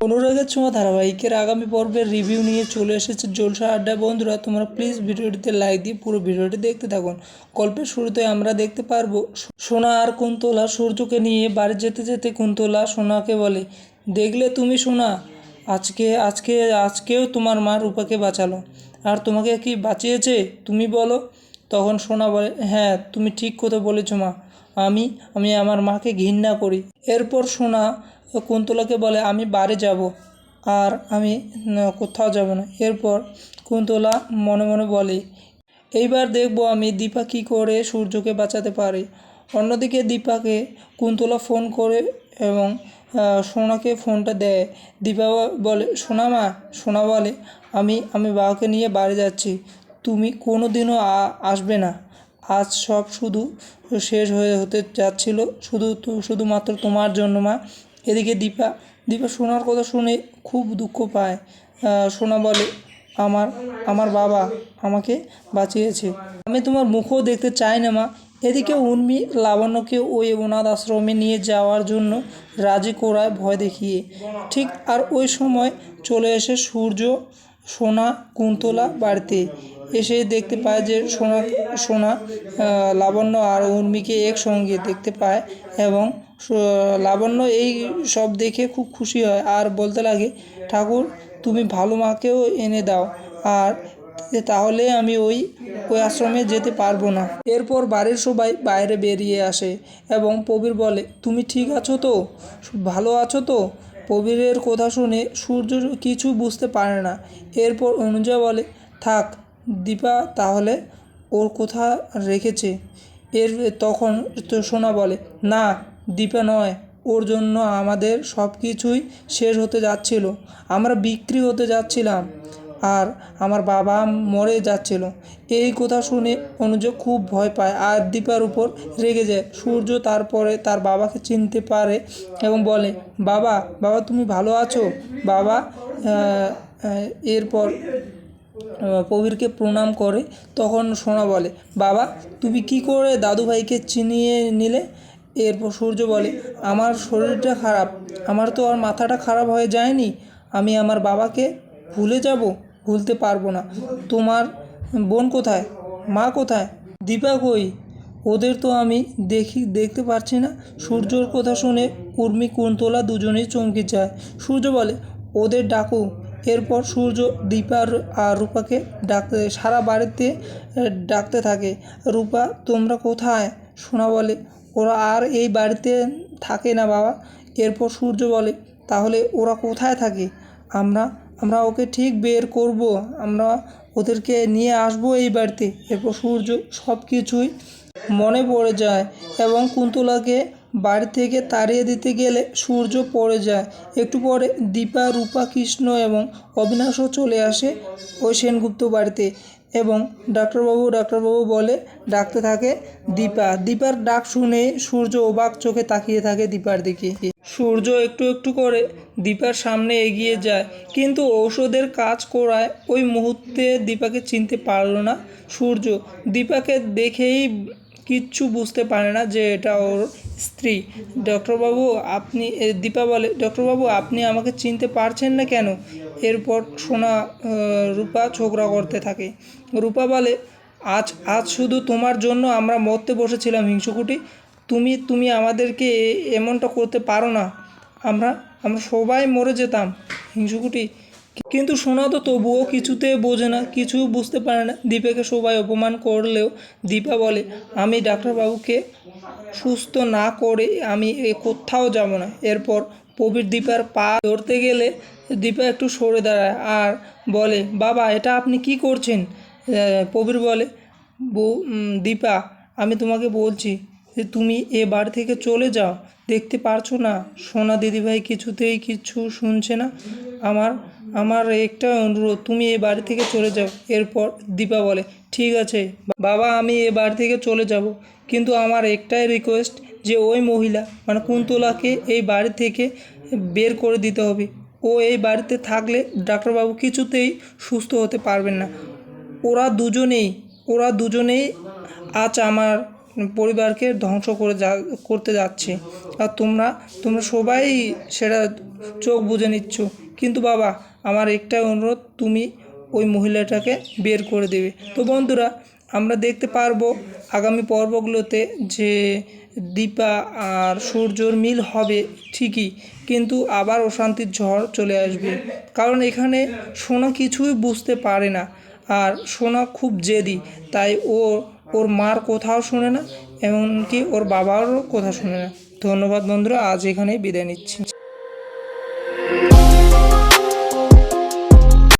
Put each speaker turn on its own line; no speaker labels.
অনুরাগের ছোঁয়া ধারাবাহিকের আগামী পর্বের রিভিউ নিয়ে চলে এসেছে জলসা আড্ডা বন্ধুরা, তোমরা প্লিজ ভিডিওটিতে লাইক দিয়ে পুরো ভিডিওটি দেখতে থাকুন। গল্পের শুরুতে আমরা দেখতে পারব, সোনা আর কুন্তলা সূর্যকে নিয়ে বাড়ি যেতে যেতে কুন্তলা সোনাকে বলে, দেখলে তুমি সোনা, আজকে আজকে, আজকেও তোমার মা রূপাকে বাঁচালো। আর তোমাকে কি বাঁচিয়েছে? তুমি বলো। তখন সোনা বলে হ্যাঁ তুমি ঠিক কথা বলেছ মা। আমি আমি আমার মাকে ঘৃণা করি। এরপর সোনা কুন্তলাকে বলে, আমি বাড়ি যাব আর আমি কোথাও যাব না। এরপর কুন্তলা মনে মনে বলে, এইবার দেখব আমি দীপা কী করে সূর্যকে বাঁচাতে পারে। অন্যদিকে দীপাকে কুন্তলা ফোন করে এবং সোনাকে ফোনটা দেয়। দীপা বলে, সোনা মা, সোনা বলে, আমি আমি বাবাকে নিয়ে বাড়ি যাচ্ছি। তুমি কোনো দিনও আসবে না। আজ সব শুধু শেষ হয়ে হতে যাচ্ছিল। শুধু শুধুমাত্র তোমার জন্য মা এদিকে দীপা দীপা সোনার কথা শুনে খুব দুঃখ পায়। সোনা বলে, আমার আমার বাবা আমাকে বাঁচিয়েছে। আমি তোমার মুখও দেখতে চাই না, মা। এদিকে উর্মি লাবণ্যকে ওই অনাথ আশ্রমে নিয়ে যাওয়ার জন্য রাজি করায় ভয় দেখিয়ে। ঠিক আর ওই সময় চলে এসে সূর্য, সোনা, কুন্তলা বাড়িতে। এসে দেখতে পায় যে সোনা সোনা লাবণ্য আর উর্মিকে একসঙ্গে দেখতে পায় এবং লাবণ্য এই সব দেখে খুব খুশি হয়। আর বলতে লাগে, ঠাকুর, তুমি ভালো মাকেও এনে দাও। আর তাহলে আমি ওই ওই আশ্রমে যেতে পারব না। এরপর বাড়ির সবাই বাইরে বেরিয়ে আসে এবং প্রবীর বলে, তুমি ঠিক আছো তো? ভালো আছো তো? প্রবীরের কথা শুনে সূর্য কিছু বুঝতে পারে না। এরপর অনুজা বলে, থাক, দীপা তাহলে ওর কোথা রেখেছে। এর তখন তো সোনা বলে, না দীপা নয়, ওর জন্য আমাদের সব কিছুই শেষ হতে যাচ্ছিল। আমরা বিক্রি হতে যাচ্ছিলাম আর আমার বাবা মরে যাচ্ছিল। এই কথা শুনে অনুজ খুব ভয় পায় আর দীপার উপর রেগে যায়। সূর্য তারপরে তার বাবাকে চিনতে পারে এবং বলে, বাবা বাবা, তুমি ভালো আছো? বাবা এরপর প্রবীরকে প্রণাম করে। তখন সোনা বলে, বাবা, তুমি কি করে দাদুভাইকে চিনিয়ে নিলে? এরপর সূর্য বলে, আমার শরীরটা খারাপ। আমার তো আর মাথাটা খারাপ হয়ে যায়নি। আমি আমার বাবাকে ভুলে যাব, ভুলতে পারব না। তোমার বোন কোথায়? মা কোথায়? দীপা কই? ওদের তো আমি দেখি, দেখতে পারছি না। সূর্যর কথা শুনে উর্মি কুন্তলা দুজনেই চমকে যায়। সূর্য বলে, ওদের ডাকো। এরপর সূর্য দীপার আর রূপাকে ডাকতে, সারা বাড়িতে ডাকতে থাকে। রূপা, তোমরা কোথায়? সোনা বলে ওরা আর এই বাড়িতে থাকে না বাবা। এরপর সূর্য বলে, তাহলে ওরা কোথায় থাকে? আমরা আমরা ওকে ঠিক বের করব। আমরা ওদেরকে নিয়ে আসব এই বাড়িতে। এরপর সূর্য সব কিছুই মনে পড়ে যায় এবং কুন্তলাকে বাড়ি থেকে তাড়িয়ে দিতে গেলে সূর্য পড়ে যায়। একটু পরে দীপা, রূপা, কৃষ্ণ এবং অবিনাশও চলে আসে ওই সেনগুপ্ত বাড়িতে। এবং ডাক্তারবাবু ডাক্তারবাবু বলে ডাকতে থাকে দীপা। দীপার ডাক শুনে সূর্য অবাক চোখে তাকিয়ে থাকে দীপার দিকে। সূর্য একটু একটু করে দীপার সামনে এগিয়ে যায়, কিন্তু ঔষধের কাজ করায় ওই মুহূর্তে দীপাকে চিনতে পারল না সূর্য। দীপাকে দেখেই কিচ্ছু বুঝতে পারে না যে এটা ওর স্ত্রী। ডক্টরবাবু আপনি দীপা বলে ডক্টরবাবু আপনি আমাকে চিনতে পারছেন না কেন? এরপর সোনা রূপা ছোকরা করতে থাকে। রূপা বলে, আজ আজ শুধু তোমার জন্য আমরা মরতে বসেছিলাম, হিংসুকুটি। তুমি তুমি আমাদেরকে এমনটা করতে পারো না। আমরা আমরা সবাই মরে যেতাম, হিংসুকুটি। কিন্তু সোনা তো তবুও কিছুতে বোঝে না, কিছু বুঝতে পারে না। দীপাকে সবাই অপমান করলেও দীপা বলে, আমি ডাক্তারবাবুকে সুস্থ না করে আমি এ কোথাও যাব না। এরপর প্রবীর দীপার পা ধরতে গেলে দীপা একটু সরে দাঁড়ায় আর বলে, বাবা, এটা আপনি কি করছেন? প্রবীর বলে দীপা, আমি তোমাকে বলছি যে তুমি এ বাড়ি থেকে চলে যাও। দেখতে পারছ না? সোনা দিদিভাই কিছুতেই কিচ্ছু শুনছে না। আমার আমার একটা অনুরোধ, তুমি এ বাড়ি থেকে চলে যাও। এরপর দীপা বলে, ঠিক আছে, বাবা, আমি এ বাড়ি থেকে চলে যাব। কিন্তু আমার একটাই রিকোয়েস্ট যে ওই মহিলা মানে কুন্তলাকে এই বাড়ি থেকে বের করে দিতে হবে। ও এই বাড়িতে থাকলে ডাক্তারবাবু কিছুতেই সুস্থ হতে পারবেন না। ওরা দুজনেই ওরা দুজনেই আজ আমার পরিবারকে ধ্বংস করে যা, করতে যাচ্ছে। আর তোমরা তোমরা সবাই সেটা চোখ বুজে নিচ্ছ। কিন্তু বাবা আমার একটাই অনুরোধ, তুমি ওই মহিলাটাকে বের করে দেবে। তো বন্ধুরা, আমরা দেখতে পারব আগামী পর্বগুলোতে যে দীপা আর সূর্যর মিল হবে ঠিকই, কিন্তু আবার অশান্তির ঝড় চলে আসবে। কারণ এখানে সোনা কিছুই বুঝতে পারে না, আর সোনা খুব জেদি, তাই ও ওর মার কোথাও শোনে না, এমনকি ওর বাবারও কথা শোনে না। ধন্যবাদ বন্ধুরা, আজ এখানেই বিদায় নিচ্ছি।